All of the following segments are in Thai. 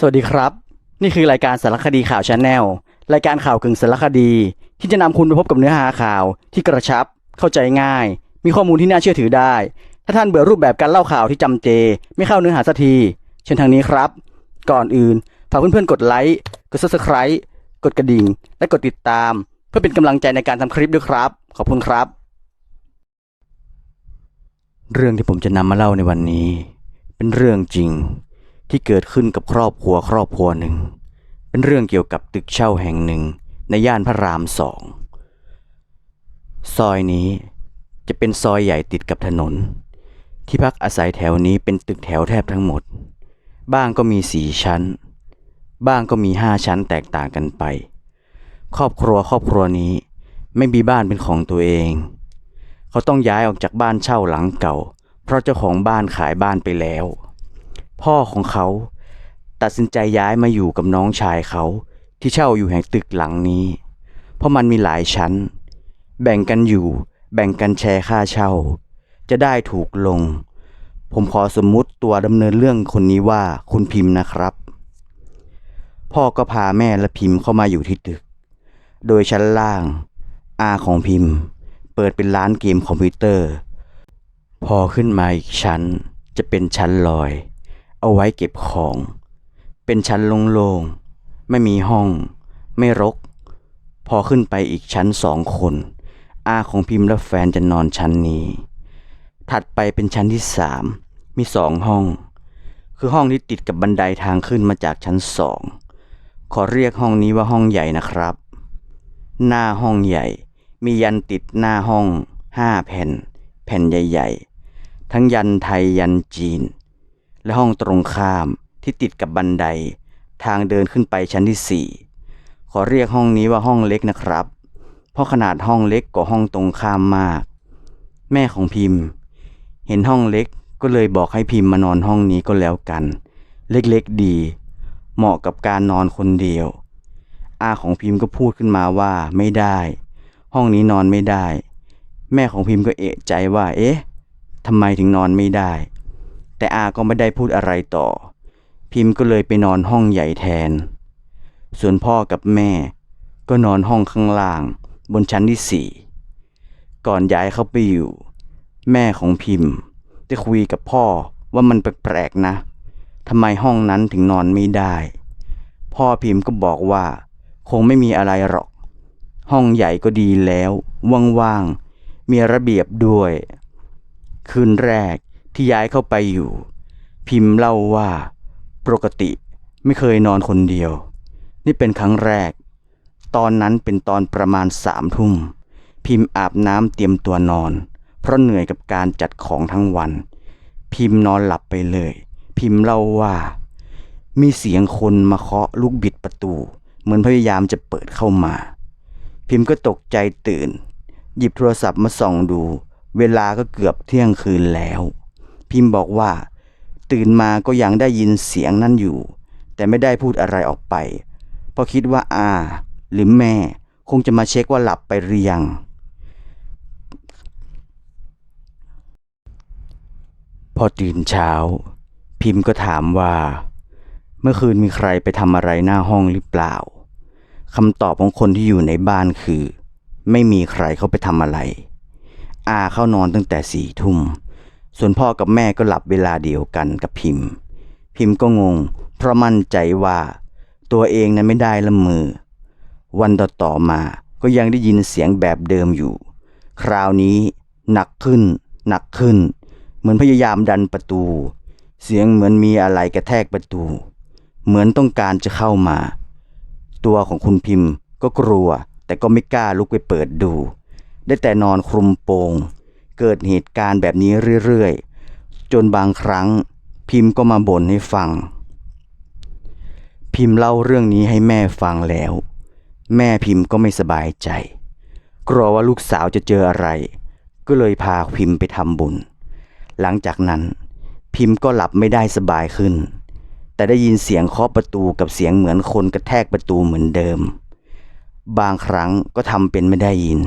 สวัสดีครับ นี่คือรายการสารคดีข่าวชาแนลรายการข่าวกึ่งสารคดี ที่จะนำคุณไปพบกับเนื้อหาข่าวที่กระชับ เข้าใจง่าย มีข้อมูลที่น่าเชื่อถือได้ ถ้าท่านเบื่อรูปแบบการเล่าข่าวที่จำเจ ไม่เข้าเนื้อหาสักทีเช่นทางนี้ครับ ก่อนอื่นฝากเพื่อนๆกดไลค์กด subscribe กดกระดิ่ง และกดติดตาม เพื่อเป็นกำลังใจในการทำคลิปด้วยครับ ขอบคุณครับ เรื่องที่ผมจะนำมาเล่าในวันนี้ เป็นเรื่องจริง ที่เกิดขึ้นกับครอบครัวครอบครัวหนึ่ง เป็นเรื่องเกี่ยวกับตึกเช่าแห่งหนึ่งในย่านพระรามสอง ซอยนี้จะเป็นซอยใหญ่ติดกับถนน ที่พักอาศัยแถวนี้เป็นตึกแถวแทบทั้งหมด บ้างก็มีสี่ชั้น บ้างก็มีห้าชั้นแตกต่างกันไป ครอบครัวครอบครัวนี้ไม่มีบ้านเป็นของตัวเอง เขาต้องย้ายออกจากบ้านเช่าหลังเก่า เพราะเจ้าของบ้านขายบ้านไปแล้ว พ่อของเขา ตัดสินใจย้ายมาอยู่กับน้องชายเขาที่เช่าอยู่แห่งตึกหลังนี้ เพราะมันมีหลายชั้น แบ่งกันอยู่ แบ่งกันแชร์ค่าเช่า จะได้ถูกลง ผมขอสมมุติตัวดำเนินเรื่องคนนี้ว่าคุณพิมพ์นะครับ พ่อก็พาแม่และพิมพ์เข้ามาอยู่ที่ตึก โดยชั้นล่างอาของพิมพ์ เปิดเป็นร้านเกมคอมพิวเตอร์ พอขึ้นมาอีกชั้นจะเป็นชั้นลอย เอาไว้เก็บของ เป็นชั้นโล่งๆ ไม่มีห้อง ไม่รก พอขึ้นไปอีกชั้นสองคน อาของพิมพ์และแฟนจะนอนชั้นนี้ ถัดไปเป็นชั้นที่สาม มีสองห้อง คือห้องที่ติดกับบันไดทางขึ้นมาจากชั้นสอง ขอเรียกห้องนี้ว่าห้องใหญ่นะครับ หน้าห้องใหญ่ มียันติดหน้าห้องห้าแผ่น แผ่นใหญ่ ๆ ทั้งยันไทยยันจีน และห้องตรงข้ามที่ติดกับบันได ทางเดินขึ้นไปชั้นที่สี่ขอเรียกห้องนี้ว่าห้องเล็กนะครับ เพราะขนาดห้องเล็กกว่าห้องตรงข้ามมาก แม่ของพิมพ์ เห็นห้องเล็กก็เลยบอกให้พิมพ์มานอนห้องนี้ก็แล้วกัน เล็กๆดี เหมาะกับการนอนคนเดียว อาของพิมพ์ก็พูดขึ้นมาว่าไม่ได้ ห้องนี้นอนไม่ได้ แม่ของพิมพ์ก็เอะใจว่า เอ๊ะทำไมถึงนอนไม่ได้ แต่อาก็ไม่ได้พูดอะไรต่อ พิมพ์ก็เลยไปนอนห้องใหญ่แทน ส่วนพ่อกับแม่ ก็นอนห้องข้างล่าง บนชั้นที่สี่ก่อนย้ายเข้าไปอยู่ แม่ของพิมพ์ได้คุยกับพ่อว่ามันแปลกๆนะทำไมห้องนั้นถึงนอนไม่ได้ พ่อพิมพ์ก็บอกว่า คงไม่มีอะไรหรอก ห้องใหญ่ก็ดีแล้ว ว่างๆมีระเบียบด้วย คืนแรก ที่ย้ายเข้าไปอยู่ พิมพ์เล่าว่าปกติไม่เคยนอนคนเดียว นี่เป็นครั้งแรก ตอนนั้นเป็นตอนประมาณสามทุ่ม พิมพ์อาบน้ำเตรียมตัวนอน เพราะเหนื่อยกับการจัดของทั้งวัน พิมพ์นอนหลับไปเลย พิมพ์เล่าว่า มีเสียงคนมาเคาะลูกบิดประตู เหมือนพยายามจะเปิดเข้ามา พิมพ์ก็ตกใจตื่น หยิบโทรศัพท์มาส่องดู เวลาก็เกือบเที่ยงคืนแล้ว พิมพ์บอกว่า ตื่นมาก็ยังได้ยินเสียงนั่นอยู่ แต่ไม่ได้พูดอะไรออกไป เพราะคิดว่าอาหรือแม่คงจะมาเช็คว่าหลับไปหรือยังพอตื่นเช้า พิมพ์ก็ถามว่า เมื่อคืนมีใครไปทำอะไรหน้าห้องหรือเปล่าคำตอบของคนที่อยู่ในบ้านคือ ไม่มีใครเข้าไปทำอะไร อาเข้านอนตั้งแต่สี่ทุ่ม ส่วนพ่อกับแม่ก็หลับเวลาเดียวกันกับพิมพ์ พิมพ์ก็งง เพราะมั่นใจว่า ตัวเองนั้นไม่ได้ละมือ วันต่อต่อๆมาก็ยังได้ยินเสียงแบบเดิมอยู่ คราวนี้หนักขึ้น หนักขึ้น เหมือนพยายามดันประตู เสียงเหมือนมีอะไรกระแทกประตู เหมือนต้องการจะเข้ามา ตัวของคุณพิมพ์ก็กลัว แต่ก็ไม่กล้าลุกไปเปิดดู ได้แต่นอนคลุมโปง เกิดเหตุการณ์แบบนี้เรื่อยๆ จนบางครั้งพิมพ์ก็มาบ่นให้ฟัง พิมพ์เล่าเรื่องนี้ให้แม่ฟังแล้ว แม่พิมพ์ก็ไม่สบายใจ กลัวว่าลูกสาวจะเจออะไร ก็เลยพาพิมพ์ไปทำบุญ หลังจากนั้น พิมพ์ก็หลับไม่ได้สบายขึ้น แต่ได้ยินเสียงเคาะประตูกับเสียงเหมือนคนกระแทกประตูเหมือนเดิม บางครั้งก็ทำเป็นไม่ได้ยิน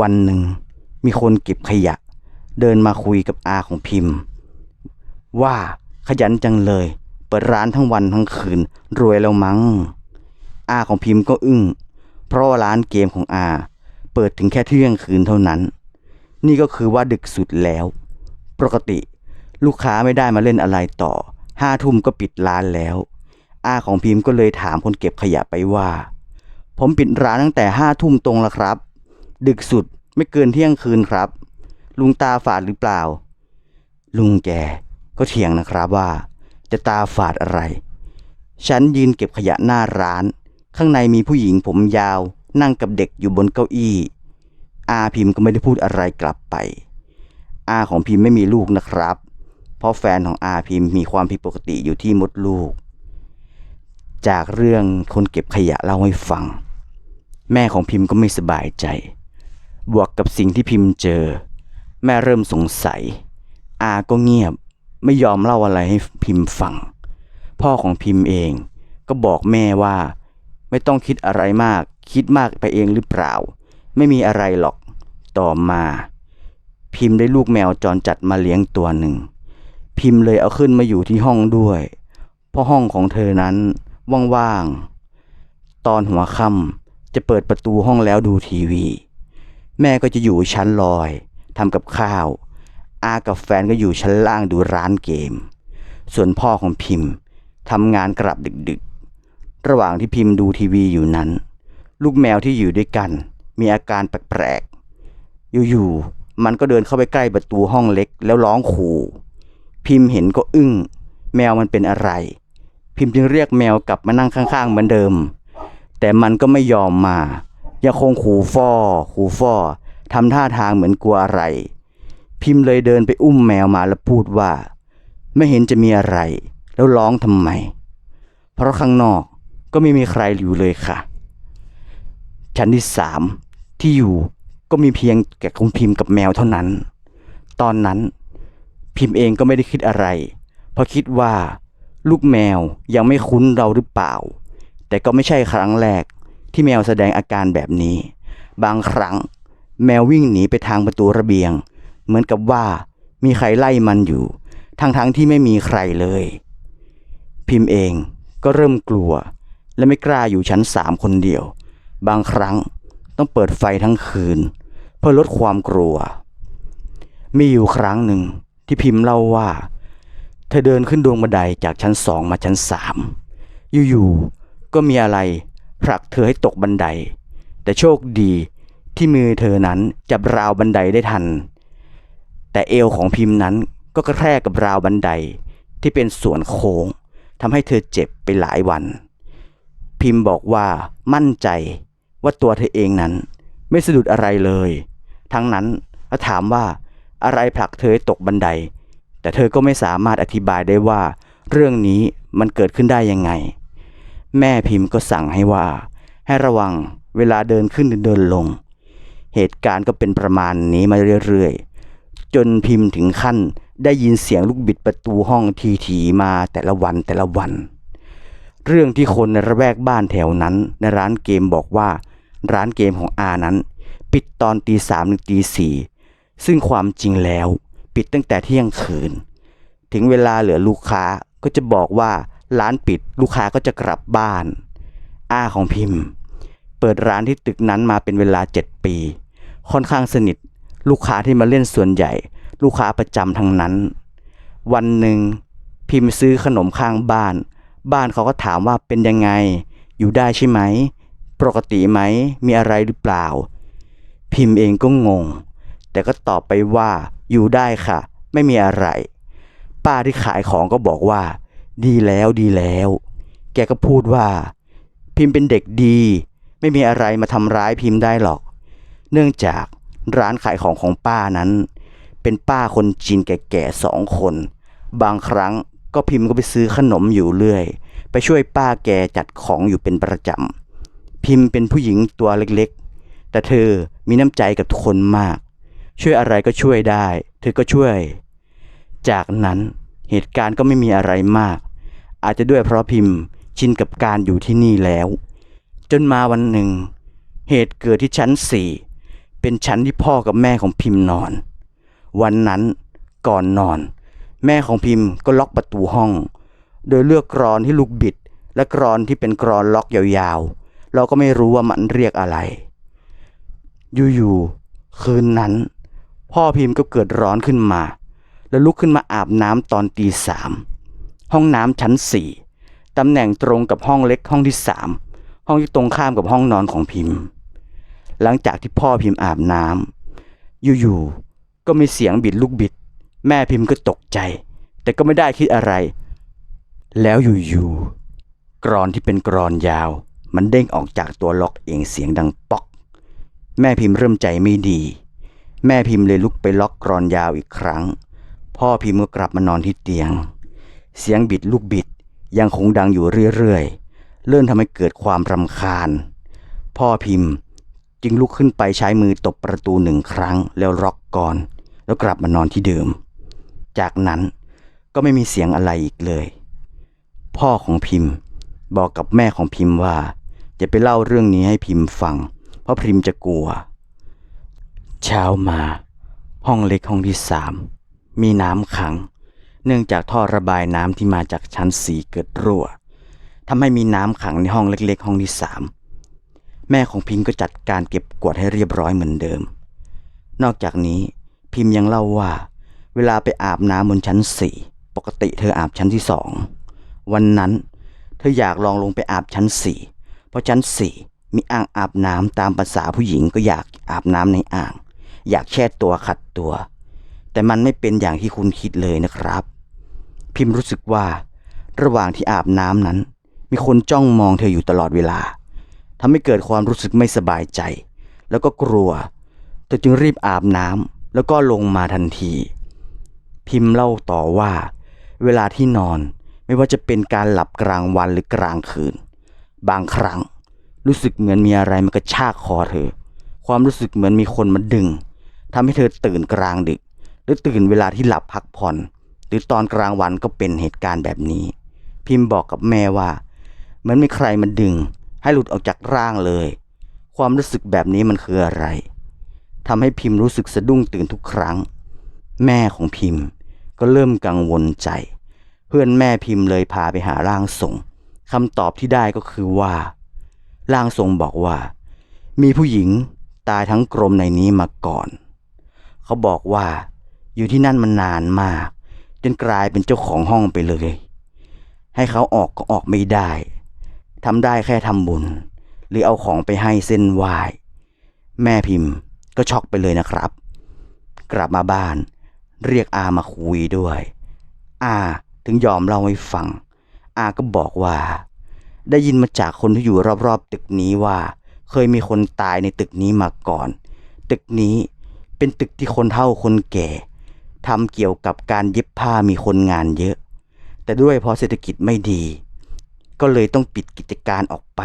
วันหนึ่ง มีคนเก็บขยะ เดินมาคุยกับอาของพิมพ์ ว่าขยันจังเลย เปิดร้านทั้งวันทั้งคืน รวยแล้วมั้ง อาของพิมพ์ก็อึ้ง เพราะร้านเกมของอา เปิดถึงแค่เที่ยงคืนเท่านั้น นี่ก็คือว่าดึกสุดแล้ว ปกติลูกค้าไม่ได้มาเล่นอะไรต่อห้าทุ่มก็ปิดร้านแล้ว อาของพิมพ์ก็เลยถามคนเก็บขยะไปว่า ผมปิดร้านตั้งแต่ห้าทุ่มตรงแล้วครับ ดึกสุด ไม่เกินเที่ยงคืนครับ ลุงตาฝาดหรือเปล่า ลุงแกก็เถียงนะครับว่า จะตาฝาดอะไร ฉันยืนเก็บขยะหน้าร้าน ข้างในมีผู้หญิงผมยาว นั่งกับเด็กอยู่บนเก้าอี้ อาพิมพ์ก็ไม่ได้พูดอะไรกลับไป อาของพิมพ์ไม่มีลูกนะครับ เพราะแฟนของอาพิมพ์มีความผิดปกติอยู่ที่มดลูก จากเรื่องคนเก็บขยะเล่าให้ฟัง แม่ของพิมพ์ก็ไม่สบายใจ บวกกับสิ่งที่พิมพ์เจอ แม่เริ่มสงสัย อาก็เงียบไม่ยอมเล่าอะไรให้พิมพ์ฟัง พ่อของพิมพ์เองก็บอกแม่ว่า ไม่ต้องคิดอะไรมาก คิดมากไปเองหรือเปล่า ไม่มีอะไรหรอกต่อมา พิมพ์ได้ลูกแมวจรจัดมาเลี้ยงตัวหนึ่ง พิมพ์เลยเอาขึ้นมาอยู่ที่ห้องด้วย เพราะห้องของเธอนั้นว่างๆตอนหัวค่ำจะเปิดประตูห้องแล้วดูทีวี แม่ก็จะอยู่ชั้นลอยทำกับข้าว อากับแฟนก็อยู่ชั้นล่างดูร้านเกม ส่วนพ่อของพิมพ์ทำงานกลับดึกๆ ระหว่างที่พิมพ์ดูทีวีอยู่นั้น ลูกแมวที่อยู่ด้วยกัน มีอาการแปลกๆ อยู่ๆ มันก็เดินเข้าไปใกล้ประตูห้องเล็กแล้วร้องขู่ พิมพ์เห็นก็อึ้ง แมวมันเป็นอะไร พิมพ์จึงเรียกแมวกลับมานั่งข้างๆเหมือนเดิม แต่มันก็ไม่ยอมมา ยังคงขู่ฟอขู่ฟอทำท่าทางเหมือนกลัวอะไร พิมพ์เลยเดินไปอุ้มแมวมาแล้วพูดว่า ไม่เห็นจะมีอะไร แล้วร้องทำไม เพราะข้างนอกก็ไม่มีใครอยู่เลยค่ะ ชั้นที่สามที่อยู่ก็มีเพียงแก่คุณพิมพ์กับแมวเท่านั้น ตอนนั้นพิมพ์เองก็ไม่ได้คิดอะไร เพราะคิดว่า ลูกแมวยังไม่คุ้นเราหรือเปล่า แต่ก็ไม่ใช่ครั้งแรก ที่แมวแสดงอาการแบบนี้ บางครั้งแมววิ่งหนีไปทางประตูระเบียง เหมือนกับว่ามีใครไล่มันอยู่ทั้งๆทที่ไม่มีใครเลย พิมพ์เองก็เริ่มกลัว และไม่กล้าอยู่ชั้นสามคนเดียว บางครั้งต้องเปิดไฟทั้งคืน เพื่อลดความกลัว มีอยู่ครั้งหนึ่งที่พิมพ์เล่าว่า เธอเดินขึ้นดวงบันไดจากชั้นสองมาชั้นสามอยู่ๆก็มีอะไร ผลักเธอให้ตกบันได แต่โชคดีที่มือเธอนั้นจับราวบันไดได้ทัน แต่เอวของพิมพ์นั้นก็กระแทกกับราวบันไดที่เป็นส่วนโค้งทำให้เธอเจ็บไปหลายวัน พิมพ์บอกว่ามั่นใจว่าตัวเธอเองนั้น ไม่สะดุดอะไรเลย ทั้งนั้นก็ถามว่าอะไรผลักเธอตกบันได แต่เธอก็ไม่สามารถอธิบายได้ว่า เรื่องนี้มันเกิดขึ้นได้ยังไง แม่พิมพ์ก็สั่งให้ว่า ให้ระวังเวลาเดินขึ้นเดินลง เหตุการณ์ก็เป็นประมาณนี้มาเรื่อยๆ จนพิมพ์ถึงขั้นได้ยินเสียงลูกบิดประตูห้องทีถีๆมาแต่ละวันแต่ละวัน เรื่องที่คนในระแวกบ้านแถวนั้น ในร้านเกมบอกว่า ร้านเกมของอานั้น ปิดตอนตีสามถึงตีสี่ซึ่งความจริงแล้ว ปิดตั้งแต่เที่ยงคืน ถึงเวลาเหลือลูกค้าก็จะบอกว่า ร้านปิดลูกค้าก็จะกลับบ้านอาของพิมพ์ เปิดร้านที่ตึกนั้นมาเป็นเวลาเจ็ดปี ค่อนข้างสนิท ลูกค้าที่มาเล่นส่วนใหญ่ ลูกค้าประจำทั้งนั้น วันหนึ่งพิมพ์ซื้อขนมข้างบ้าน บ้านเขาก็ถามว่าเป็นยังไง อยู่ได้ใช่ไหม ปกติไหม มีอะไรหรือเปล่า พิมพ์เองก็งง แต่ก็ตอบไปว่าอยู่ได้ค่ะ ไม่มีอะไร ป้าที่ขายของก็บอกว่า ดีแล้วดีแล้ว แกก็พูดว่า พิมพ์เป็นเด็กดี ไม่มีอะไรมาทำร้ายพิมพ์ได้หรอก เนื่องจากร้านขายของของป้านั้น เป็นป้าคนจีนแก่ๆสองคน บางครั้งก็พิมพ์ก็ไปซื้อขนมอยู่เรื่อย ไปช่วยป้าแกจัดของอยู่เป็นประจำ พิมพ์เป็นผู้หญิงตัวเล็กๆ แต่เธอมีน้ำใจกับทุกคนมาก ช่วยอะไรก็ช่วยได้ เธอก็ช่วย จากนั้น เหตุการณ์ก็ไม่มีอะไรมาก อาจจะด้วยเพราะพิมพ์ชินกับการอยู่ที่นี่แล้ว จนมาวันหนึ่ง เหตุเกิดที่ชั้นสี่เป็นชั้นที่พ่อกับแม่ของพิมพ์นอน วันนั้นก่อนนอน แม่ของพิมพ์ก็ล็อกประตูห้อง โดยเลือกกรอนที่ลูกบิด และกรอนที่เป็นกรอนล็อกยาวๆ เราก็ไม่รู้ว่ามันเรียกอะไร อยู่ๆคืนนั้น พ่อพิมพ์ก็เกิดร้อนขึ้นมา แล้วลุกขึ้นมาอาบน้ำตอนตีสามห้องน้ำชั้นสี่ตำแหน่งตรงกับห้องเล็กห้องที่สามห้องที่ตรงข้ามกับห้องนอนของพิมพ์ หลังจากที่พ่อพิมพ์อาบน้ำอยู่ๆก็มีเสียงบิดลูกบิด แม่พิมพ์ก็ตกใจ แต่ก็ไม่ได้คิดอะไร แล้วอยู่ๆกรอนที่เป็นกรอนยาว มันเด้งออกจากตัวล็อกเองเสียงดังป๊อก แม่พิมพ์เริ่มใจไม่ดี แม่พิมพ์เลยลุกไปล็อกกรอนยาวอีกครั้ง พ่อพิมพ์ก็กลับมานอนที่เตียง เสียงบิดลูกบิดยังคงดังอยู่เรื่อยๆ เริ่มทำให้เกิดความรำคาญ พ่อพิมพ์จึงลุกขึ้นไปใช้มือตบประตูหนึ่งครั้งแล้วล็อกก่อน แล้วกลับมานอนที่เดิม จากนั้นก็ไม่มีเสียงอะไรอีกเลย พ่อของพิมพ์บอกกับแม่ของพิมพ์ว่า จะไปเล่าเรื่องนี้ให้พิมพ์ฟัง เพราะพิมพ์จะกลัว เช้ามา ห้องเล็กห้องที่สาม มีน้ำขัง เนื่องจากท่อระบายน้ำที่มาจากชั้นสีเกิดรั่วทำให้มีน้ำขังในห้องเล็ก ๆ ห้องที่สามแม่ของพิมพ์ก็จัดการเก็บกวาดให้เรียบร้อยเหมือนเดิม นอกจากนี้พิมพ์ยังเล่าว่า เวลาไปอาบน้ำบนชั้นสี่ปกติเธออาบชั้นที่สองวันนั้นเธออยากลองลงไปอาบชั้นสี่เพราะชั้นสี่มีอ่างอาบน้ำตามภาษาผู้หญิงก็อยากอาบน้ำในอ่าง อยากแช่ตัวขัดตัว แต่มันไม่เป็นอย่างที่คุณคิดเลยนะครับ พิมพ์รู้สึกว่า ระหว่างที่อาบน้ำนั้น มีคนจ้องมองเธออยู่ตลอดเวลาทำให้เกิดความรู้สึกไม่สบายใจ แล้วก็กลัวเธอจึงรีบอาบน้ำแล้วก็ลงมาทันที พิมพ์เล่าต่อว่า เวลาที่นอนไม่ว่าจะเป็นการหลับกลางวันหรือกลางคืน บางครั้งรู้สึกเหมือนมีอะไรมากระชากคอเธอ ความรู้สึกเหมือนมีคนมาดึงทำให้เธอตื่นกลางดึก หรือตื่นเวลาที่หลับพักผ่อน หรือตอนกลางวันก็เป็นเหตุการณ์แบบนี้ พิมพ์บอกกับแม่ว่ามือนมีใครมาดึง ให้หลุดออกจากร่างเลย ความรู้สึกแบบนี้มันคืออะไรทำให้พิมพ์รู้สึกสะดุ้งตื่นทุกครั้ง แม่ของพิมพ์ก็เริ่มกังวลใจ เพื่อนแม่พิมพ์เลยพาไปหาร่างทรงคำตอบที่ได้ก็คือว่าร่างทรงบอกว่า มีผู้หญิงตายทั้งกรมในนี้มาก่อน เขาบอกว่า อยู่ที่นั่นมานนานมาก จนกลายเป็นเจ้าของห้องไปเลย ให้เขาออกก็ออกไม่ได้ทำได้แค่ทำบุญ หรือเอาของไปให้เส้นไหว้แม่พิมพ์ก็ช็อกไปเลยนะครับ กลับมาบ้าน เรียกอามาคุยด้วย อาถึงยอมเล่าให้ฟัง อาก็บอกว่า ได้ยินมาจากคนที่อยู่รอบๆ ตึกนี้ว่า เคยมีคนตายในตึกนี้มาก่อน ตึกนี้เป็นตึกที่คนเฒ่าคนแก่ ทำเกี่ยวกับการเย็บผ้ามีคนงานเยอะ แต่ด้วยพราะเศรษฐกิจไม่ดี ก็เลยต้องปิดกิจการออกไป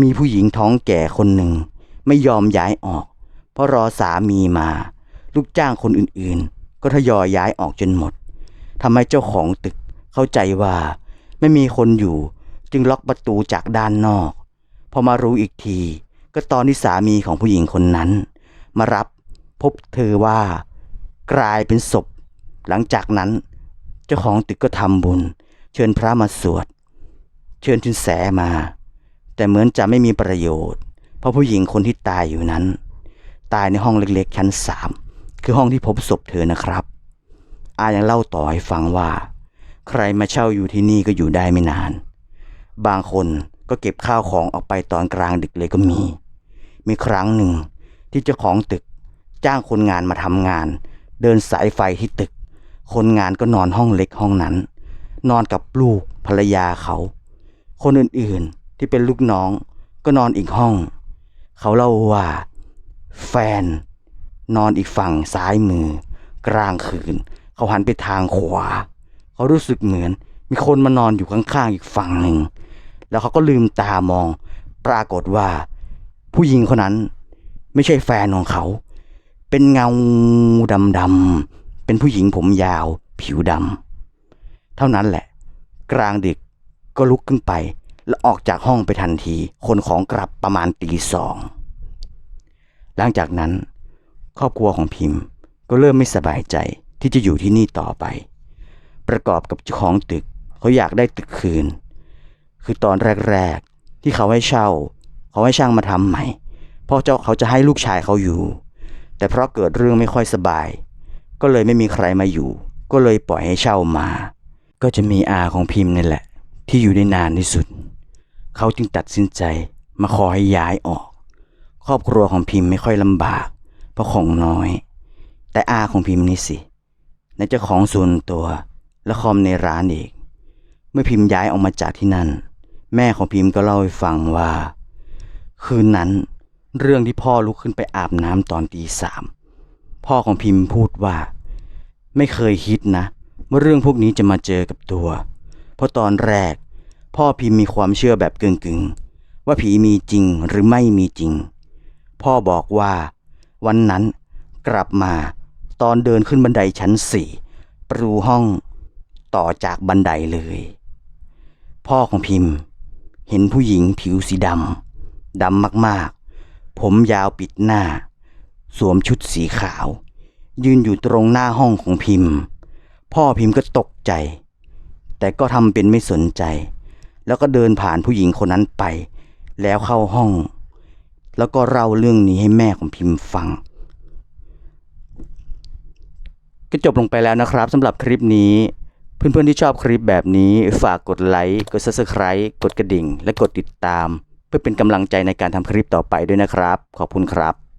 มีผู้หญิงท้องแก่คนหนึ่ง ไม่ยอมย้ายออก เพราะรอสามีมา ลูกจ้างคนอื่นๆ ก็ทยอยย้ายออกจนหมดทำให้เจ้าของตึกเข้าใจว่า ไม่มีคนอยู่จึงล็อกประตูจากด้านนอก พอมารู้อีกที ก็ตอนที่สามีของผู้หญิงคนนั้น มารับพบเธอว่า กลายเป็นศพ หลังจากนั้น เจ้าของตึกก็ทำบุญ เชิญพระมาสวด เชิญชินแสมา แต่เหมือนจะไม่มีประโยชน์ เพราะผู้หญิงคนที่ตายอยู่นั้น ตายในห้องเล็กๆ ชั้นสามคือห้องที่พบศพเธอนะครับ อายังเล่าต่อให้ฟังว่า ใครมาเช่าอยู่ที่นี่ก็อยู่ได้ไม่นาน บางคนก็เก็บข้าวของออกไปตอนกลางดึกเลยก็มี มีครั้งหนึ่งที่เจ้าของตึกจ้างคนงานมาทำงาน เดินสายไฟที่ตึก คนงานก็นอนห้องเล็กห้องนั้น นอนกับลูกภรรยาเขา คนอื่นๆที่เป็นลูกน้องก็นอนอีกห้อง เขาเล่าว่า แฟน นอนอีกฝั่งซ้ายมือ กลางคืน เขาหันไปทางขวา เขารู้สึกเหมือน มีคนมานอนอยู่ข้างๆอีกฝั่งหนึ่ง แล้วเขาก็ลืมตามอง ปรากฏว่า ผู้หญิงคนนั้นไม่ใช่แฟนของเขา เป็นเงาดำๆเป็นผู้หญิงผมยาว ผิวดำเท่านั้นแหละ กลางดึกก็ลุกขึ้นไป แล้วออกจากห้องไปทันทีคนของกลับประมาณตีสองหลังจากนั้นครอบครัวของพิมพ์ก็เริ่มไม่สบายใจที่จะอยู่ที่นี่ต่อไป ประกอบกับเจ้าของตึกเขาอยากได้ตึกคืน คือตอนแรกๆที่เขาให้เช่า เขาให้ช่างมาทำใหม่เพราะเจ้าเขาจะให้ลูกชายเขาอยู่ แต่เพราะเกิดเรื่องไม่ค่อยสบาย ก็เลยไม่มีใครมาอยู่ ก็เลยปล่อยให้เช่ามา ก็จะมีอาของพิมพ์นี่แหละ ที่อยู่ได้นานที่สุด เขาจึงตัดสินใจมาขอให้ย้ายออก ครอบครัวของพิมพ์ไม่ค่อยลำบาก เพราะของน้อย แต่อาของพิมพ์นี่สิในเจ้าของส่วนตัวและคอมในร้านเองเมื่อพิมพ์ย้ายออกมาจากที่นั่น แม่ของพิมพ์ก็เล่าให้ฟังว่า คืนนั้น เรื่องที่พ่อลุกขึ้นไปอาบน้ำตอนตีสามพ่อของพิมพ์พูดว่า ไม่เคยคิดนะ ว่าเรื่องพวกนี้จะมาเจอกับตัว เพราะตอนแรก พ่อพิมพ์มีความเชื่อแบบกึ่งๆ ว่าผีมีจริงหรือไม่มีจริง พ่อบอกว่า วันนั้นกลับมาตอนเดินขึ้นบันไดชั้นสี่ประตูห้องต่อจากบันไดเลย พ่อของพิมพ์ เห็นผู้หญิงผิวสีดำดำมากๆ ผมยาวปิดหน้า สวมชุดสีขาว ยืนอยู่ตรงหน้าห้องของพิมพ์ พ่อพิมพ์ก็ตกใจ แต่ก็ทำเป็นไม่สนใจ แล้วก็เดินผ่านผู้หญิงคนนั้นไป แล้วเข้าห้อง แล้วก็เล่าเรื่องนี้ให้แม่ของพิมพ์ฟังก็จบลงไปแล้วนะครับสำหรับคลิปนี้ เพื่อนๆที่ชอบคลิปแบบนี้ ฝากกดไลค์ กด subscribe กดกระดิ่ง และกดติดตาม เพื่อเป็นกำลังใจในการทำคลิปต่อไปด้วยนะครับ ขอบคุณครับ